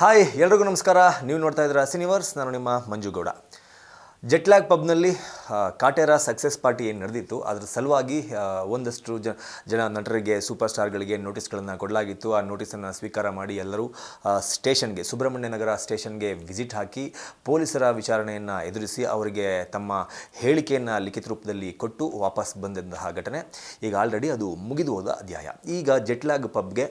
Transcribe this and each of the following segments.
Hi ಎಲ್ರಿಗೂ ನಮಸ್ಕಾರ. ನೀವು ನೋಡ್ತಾ ಇದ್ದೀರಾ ಸಿನಿವರ್ಸ್ ನಾನು ನಿಮ್ಮ ಮಂಜುಗೌಡ ಜೆಟ್ಲ್ಯಾಗ್ ಪಬ್ನಲ್ಲಿ ಕಾಟೇರ ಸಕ್ಸಸ್ ಪಾರ್ಟಿ ಏನು ನಡೆದಿತ್ತು, ಅದರ ಸಲುವಾಗಿ ಒಂದಷ್ಟು ಜ, ಜನ ನಟರಿಗೆ ಸೂಪರ್ ಸ್ಟಾರ್ಗಳಿಗೆ ನೋಟಿಸ್ಗಳನ್ನು ಕೊಡಲಾಗಿತ್ತು. ಆ ನೋಟಿಸನ್ನು ಸ್ವೀಕಾರ ಮಾಡಿ ಎಲ್ಲರೂ ಸ್ಟೇಷನ್ಗೆ, ಸುಬ್ರಹ್ಮಣ್ಯ ನಗರ ಸ್ಟೇಷನ್ಗೆ ವಿಸಿಟ್ ಹಾಕಿ, ಪೊಲೀಸರ ವಿಚಾರಣೆಯನ್ನು ಎದುರಿಸಿ ಅವರಿಗೆ ತಮ್ಮ ಹೇಳಿಕೆಯನ್ನು ಲಿಖಿತ ರೂಪದಲ್ಲಿ ಕೊಟ್ಟು ವಾಪಸ್ ಬಂದಂತಹ ಘಟನೆ. ಈಗ ಆಲ್ರೆಡಿ ಅದು ಮುಗಿದು ಹೋದ ಅಧ್ಯಾಯ. ಈಗ ಜೆಟ್ಲಾಗ್ ಪಬ್ಗೆ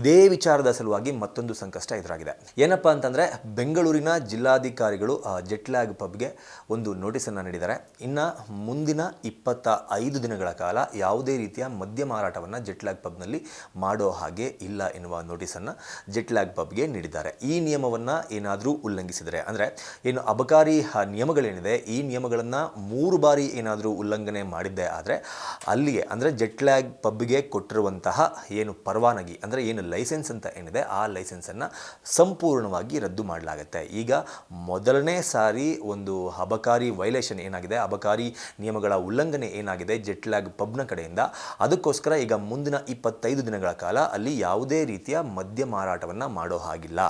ಇದೇ ವಿಚಾರದ ಸಲುವಾಗಿ ಮತ್ತೊಂದು ಸಂಕಷ್ಟ ಎದುರಾಗಿದೆ. ಏನಪ್ಪ ಅಂತಂದರೆ, ಬೆಂಗಳೂರಿನ ಜಿಲ್ಲಾಧಿಕಾರಿಗಳು ಜೆಟ್ಲಾಗ್ ಪಬ್ಗೆ ಒಂದು ನೋಟಿಸನ್ನು ನೀಡಿದ್ದಾರೆ. ಇನ್ನು ಮುಂದಿನ ಇಪ್ಪತ್ತ ಐದು ದಿನಗಳ ಕಾಲ ಯಾವುದೇ ರೀತಿಯ ಮದ್ಯ ಮಾರಾಟವನ್ನು ಜೆಟ್ಲಾಗ್ ಪಬ್ನಲ್ಲಿ ಮಾಡೋ ಹಾಗೆ ಇಲ್ಲ ಎನ್ನುವ ನೋಟಿಸನ್ನು ಜೆಟ್ಲಾಗ್ ಪಬ್ಗೆ ನೀಡಿದ್ದಾರೆ. ಈ ನಿಯಮವನ್ನು ಏನಾದರೂ ಉಲ್ಲಂಘಿಸಿದರೆ, ಅಂದರೆ ಏನು ಅಬಕಾರಿ ನಿಯಮಗಳೇನಿದೆ, ಈ ನಿಯಮಗಳನ್ನು ಮೂರು ಬಾರಿ ಏನಾದರೂ ಉಲ್ಲಂಘನೆ ಮಾಡಿದ್ದೆ ಆದರೆ, ಅಲ್ಲಿಗೆ, ಅಂದರೆ ಜೆಟ್ಲ್ಯಾಗ್ ಪಬ್ಗೆ ಕೊಟ್ಟಿರುವಂತಹ ಏನು ಪರವಾನಗಿ, ಅಂದರೆ ಏನು ಲೈಸೆನ್ಸ್ ಅಂತ ಏನಿದೆ, ಆ ಲೈಸೆನ್ಸನ್ನು ಸಂಪೂರ್ಣವಾಗಿ ರದ್ದು ಮಾಡಲಾಗುತ್ತೆ. ಈಗ ಮೊದಲನೇ ಸಾರಿ ಒಂದು ಅಬಕಾರಿ ವೈಲೇಷನ್ ಏನಾಗಿದೆ ಅಬಕಾರಿ ನಿಯಮಗಳ ಉಲ್ಲಂಘನೆ ಏನಾಗಿದೆ? ಜೆಟ್ ಜೆಟ್ಲ್ಯಾಗ್ ಪಬ್ನ ಕಡೆಯಿಂದ. ಅದಕ್ಕೋಸ್ಕರ ಈಗ ಮುಂದಿನ ಇಪ್ಪತ್ತೈದು ದಿನಗಳ ಕಾಲ ಅಲ್ಲಿ ಯಾವುದೇ ರೀತಿಯ ಮದ್ಯ ಮಾರಾಟವನ್ನು ಮಾಡೋ ಹಾಗಿಲ್ಲ.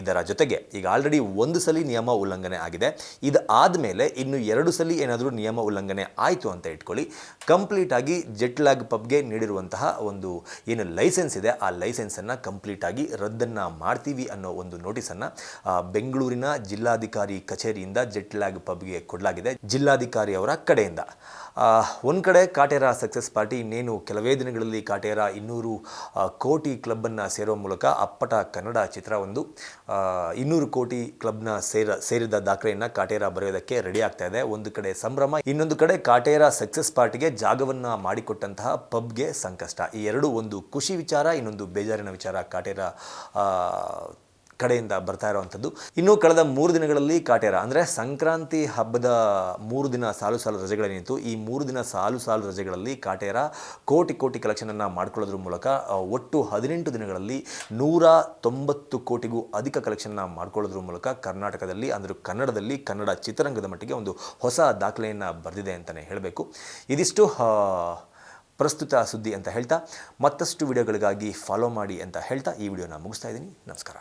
ಇದರ ಜೊತೆಗೆ ಈಗ ಆಲ್ರೆಡಿ ಒಂದು ಸಲ ನಿಯಮ ಉಲ್ಲಂಘನೆ ಆಗಿದೆ. ಇದು ಆದಮೇಲೆ ಇನ್ನು ಎರಡು ಸಲ ಏನಾದರೂ ನಿಯಮ ಉಲ್ಲಂಘನೆ ಆಯಿತು ಅಂತ ಇಟ್ಕೊಳ್ಳಿ. ಕಂಪ್ಲೀಟ್ ಆಗಿ ಜೆಟ್ಲ್ಯಾಗ್ ಪಬ್ಗೆ ನೀಡಿರುವಂತಹ ಒಂದು ಏನು ಲೈಸೆನ್ಸ್ ಇದೆ, ಆ ಲೈಸೆನ್ಸನ್ನು ಕಂಪ್ಲೀಟ್ ಆಗಿ ರದ್ದನ್ನು ಮಾಡ್ತೀವಿ ಅನ್ನೋ ಒಂದು ನೋಟಿಸನ್ನು ಬೆಂಗಳೂರಿನ ಜಿಲ್ಲಾಧಿಕಾರಿ ಕಚೇರಿಯಿಂದ ಜೆಟ್ಲ್ಯಾಗ್ ಪಬ್ಗೆ ಕೊಡಲಾಗಿದೆ. ಜಿಲ್ಲಾಧಿಕಾರಿ ಅವರ ಕಡೆಯಿಂದ. ಒಂದು ಕಡೆ ಕಾಟೇರ ಸಕ್ಸಸ್ ಪಾರ್ಟಿ, ಇನ್ನೇನು ಕೆಲವೇ ದಿನಗಳಲ್ಲಿ ಕಾಟೇರ ಇನ್ನೂರು ಕೋಟಿ ಕ್ಲಬ್ಬನ್ನು ಸೇರೋ ಮೂಲಕ ಅಪ್ಪಟ ಕನ್ನಡ ಚಿತ್ರ ಒಂದು ಇನ್ನೂರು ಕೋಟಿ ಕ್ಲಬ್ನ ಸೇರ, ಸೇರಿದ ದಾಖಲೆಯನ್ನು ಕಾಟೇರ ಬರೆಯೋದಕ್ಕೆ ರೆಡಿ ಆಗ್ತಾ ಇದೆ. ಒಂದು ಕಡೆ ಸಂಭ್ರಮ, ಇನ್ನೊಂದು ಕಡೆ ಕಾಟೇರ ಸಕ್ಸಸ್ ಪಾರ್ಟಿಗೆ ಜಾಗವನ್ನು ಮಾಡಿಕೊಟ್ಟಂತಹ ಪಬ್ಗೆ ಸಂಕಷ್ಟ. ಈ ಎರಡು ಒಂದು ಖುಷಿ ವಿಚಾರ, ಇನ್ನೊಂದು ಬೇಜಾರಿನ ವಿಚಾರ ಕಾಟೇರ ಕಡೆಯಿಂದ ಬರ್ತಾ ಇರುವಂಥದ್ದು. ಇನ್ನು ಕಳೆದ ಮೂರು ದಿನಗಳಲ್ಲಿ ಕಾಟೇರ, ಅಂದರೆ ಸಂಕ್ರಾಂತಿ ಹಬ್ಬದ ಮೂರು ದಿನ ಸಾಲು ಸಾಲು ರಜೆಗಳೇನಿತ್ತು ಈ ಮೂರು ದಿನ ಸಾಲು ಸಾಲು ರಜೆಗಳಲ್ಲಿ ಕಾಟೇರ ಕೋಟಿ ಕೋಟಿ ಕಲೆಕ್ಷನನ್ನು ಮಾಡ್ಕೊಳ್ಳೋದ್ರ ಮೂಲಕ ಒಟ್ಟು ಹದಿನೆಂಟು ದಿನಗಳಲ್ಲಿ ನೂರ ತೊಂಬತ್ತು ಕೋಟಿಗೂ ಅಧಿಕ ಕಲೆಕ್ಷನ್ನ ಮಾಡ್ಕೊಳ್ಳೋದ್ರ ಮೂಲಕ ಕರ್ನಾಟಕದಲ್ಲಿ, ಅಂದರೆ ಕನ್ನಡದಲ್ಲಿ ಕನ್ನಡ ಚಿತ್ರರಂಗದ ಮಟ್ಟಿಗೆ ಒಂದು ಹೊಸ ದಾಖಲೆಯನ್ನು ಬರೆದಿದೆ ಅಂತಲೇ ಹೇಳಬೇಕು. ಇದಿಷ್ಟು ಪ್ರಸ್ತುತ ಸುದ್ದಿ ಅಂತ ಹೇಳ್ತಾ, ಮತ್ತಷ್ಟು ವಿಡಿಯೋಗಳಿಗಾಗಿ ಫಾಲೋ ಮಾಡಿ ಅಂತ ಹೇಳ್ತಾ ಈ ವಿಡಿಯೋನ ಮುಗಿಸ್ತಾ ಇದ್ದೀನಿ. ನಮಸ್ಕಾರ.